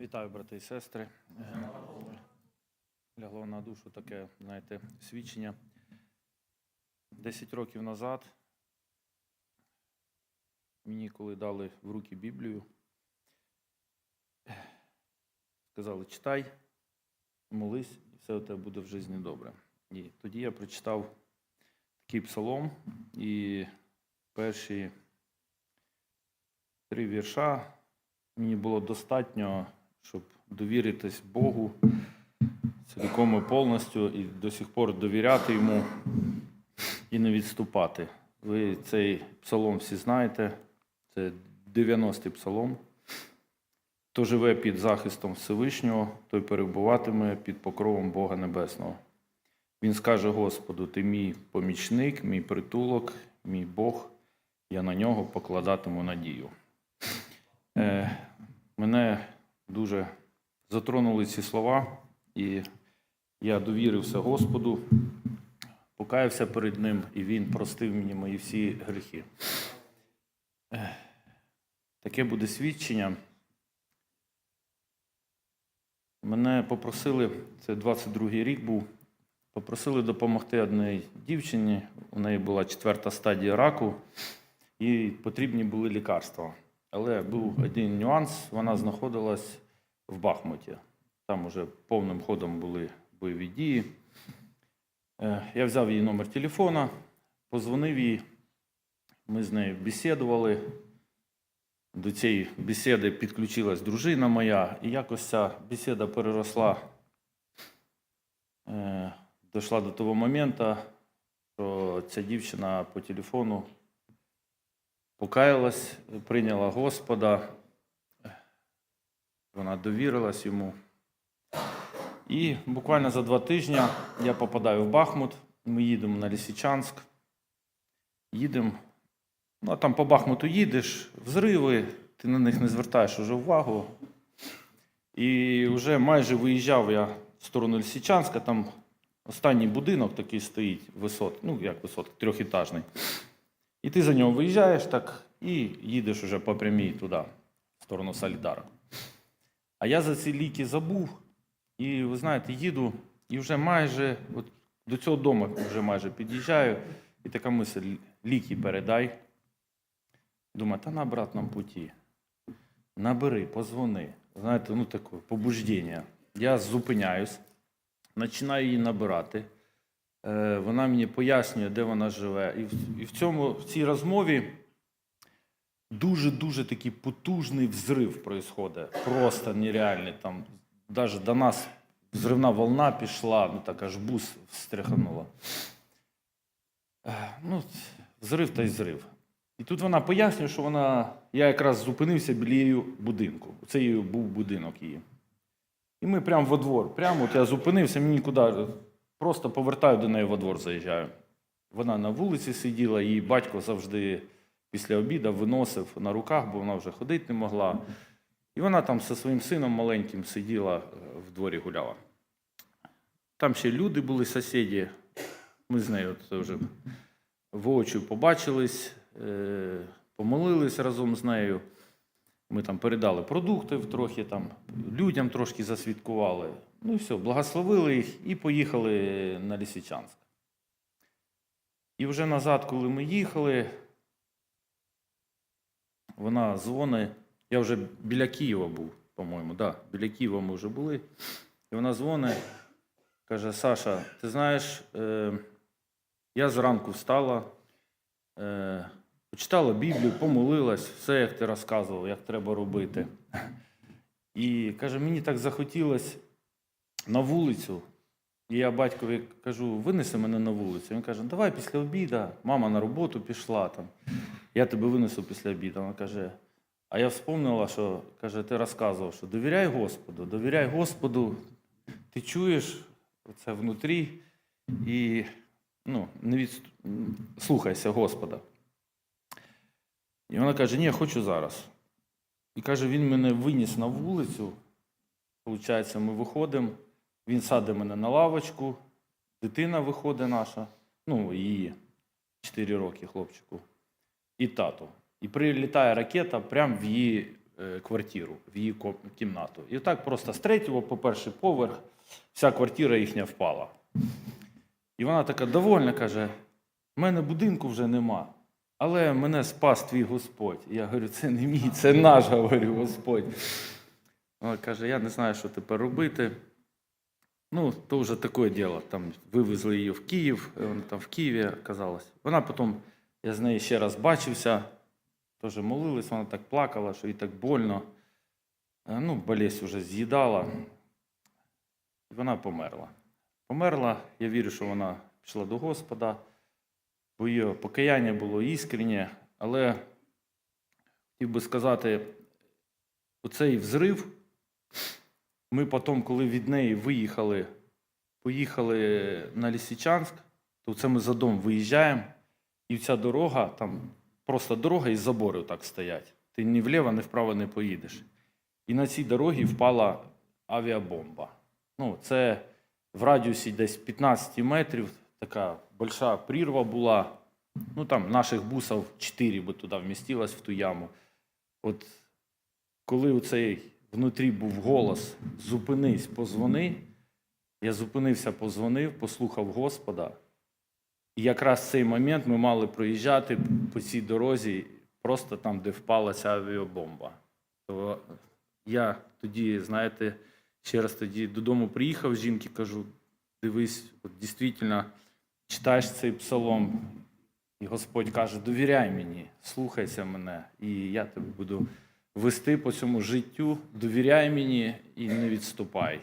Вітаю, брати і сестри. Лягло на душу таке, знаєте, свідчення. Десять років назад мені, коли дали в руки Біблію, сказали, читай, молись, і все у тебе буде в житті добре. І тоді я прочитав такий псалом, і перші три вірша мені було достатньо, щоб довіритись Богу цілком і повністю і до сих пор довіряти йому і не відступати. Ви цей псалом всі знаєте, це 90-й псалом. Хто живе під захистом Всевишнього, той перебуватиме під покровом Бога Небесного. Він скаже Господу: Ти мій помічник, мій притулок, мій Бог, я на нього покладатиму надію. Е, мене дуже затронули ці слова, і я довірився Господу, покаявся перед Ним, і Він простив мені мої всі гріхи. Таке буде свідчення. Мене попросили, це 22-й рік був, попросили допомогти одній дівчині. У неї була четверта стадія раку, і потрібні були лікарства. Але був один нюанс: вона знаходилась в Бахмуті. Там уже повним ходом були бойові дії. Е, Я взяв її номер телефона, позвонив їй. Ми з нею бесідували. До цієї бесіди підключилась дружина моя, і якось ця бесіда переросла, е, дійшла до того моменту, що ця дівчина по телефону покаялась, прийняла Господа, вона довірилась йому. І буквально за два тижні я попадаю в Бахмут, ми їдемо на Лісичанськ, їдемо. Ну, а там по Бахмуту їдеш, взриви, ти на них не звертаєш уже увагу. І вже майже виїжджав я в сторону Лісичанська, там останній будинок такий стоїть, висот, ну як висот, трьохітажний. І ти за нього виїжджаєш так і їдеш уже по прямій туди, в сторону Солідара. А я за ці ліки забув, і ви знаєте, їду, і вже майже от до цього дому вже майже під'їжджаю, і така мисль, ліки передай. Думаю, та на обратному путі. Набери, позвони. Знаєте, ну таке побуждення. Я зупиняюсь, починаю її набирати. Е, Вона мені пояснює, де вона живе. І в, і в цьому, в цій розмові дуже-дуже такий потужний взрив происходить. Просто нереальний. Там навіть до нас взривна волна пішла, ну так аж бус встряхнула. Е, Ну, взрив та й зрив. І тут вона пояснює, що вона. Я якраз зупинився біля її будинку. Це її був будинок її. І ми прямо во двор. Прямо от я зупинився, мені нікуди. Просто повертаю до неї во двор, заїжджаю. Вона на вулиці сиділа, її батько завжди після обіду виносив на руках, бо вона вже ходити не могла. І вона там зі своїм сином маленьким сиділа е, в дворі гуляла. Там ще люди були, сусіди. Ми з нею вже воочию побачились, е, помолились разом з нею. Ми там передали продукти трохи, там, людям трошки засвідкували. Ну і все, благословили їх і поїхали на Лісичанськ. І вже назад, коли ми їхали, вона дзвонить. Я вже біля Києва був, по-моєму, да, біля Києва ми вже були. І вона дзвонить, каже: Саша, ти знаєш, е, я зранку встала, е, почитала Біблію, помолилась, все, як ти розказував, як треба робити. І каже, мені так захотілося на вулицю. І я батькові кажу, винеси мене на вулицю. Він каже, давай після обіду, мама на роботу пішла там. Я тебе винесу після обіду. Вона каже, а я вспомнила, що каже, ти розказував, що довіряй Господу, довіряй Господу, ти чуєш це внутрі і ну, не від... слухайся Господа. І вона каже, ні, я хочу зараз. І каже, він мене виніс на вулицю. Получається, ми виходимо, він садить мене на лавочку, дитина виходить наша, ну, її 4 роки хлопчику, і тато. І прилітає ракета прямо в її е, квартиру, в її кімнату. І так просто з третього по перший поверх вся квартира їхня впала. І вона така довольна каже: в мене будинку вже нема, але мене спас твій Господь. Я говорю, це не мій, це наш, говорю, Господь. Вона каже, я не знаю, що тепер робити. Ну, то вже таке діло. Там вивезли її в Київ, вона там в Києві оказалась. Вона потім, я з нею ще раз бачився, теж молилась, вона так плакала, що їй так больно. Е, Ну, болезнь вже з'їдала. І вона померла. Померла, я вірю, що вона пішла до Господа, бо її покаяння було іскреннє, але хотів би сказати, оцей взрив, ми потім, коли від неї виїхали, поїхали на Лісичанськ, то це ми за дом виїжджаємо, і ця дорога, там просто дорога і забори так стоять. Ти ні вліво, ні вправо не поїдеш. І на цій дорогі впала авіабомба. Ну, це в радіусі десь 15 метрів, така большая прірва була. Ну там наших бусів 4 би туди вмістилось в ту яму. От коли цей внутрі був голос Зупинись, позвони, я зупинився, позвонив, послухав Господа. І якраз в цей момент ми мали проїжджати по цій дорозі, просто там, де впала ця авіабомба. То я тоді, знаєте, ще раз тоді додому приїхав, жінки кажу: дивись, от дійсно читаєш цей псалом, і Господь каже: довіряй мені, слухайся мене, і я тебе буду вести по цьому життю, довіряй мені і не відступай.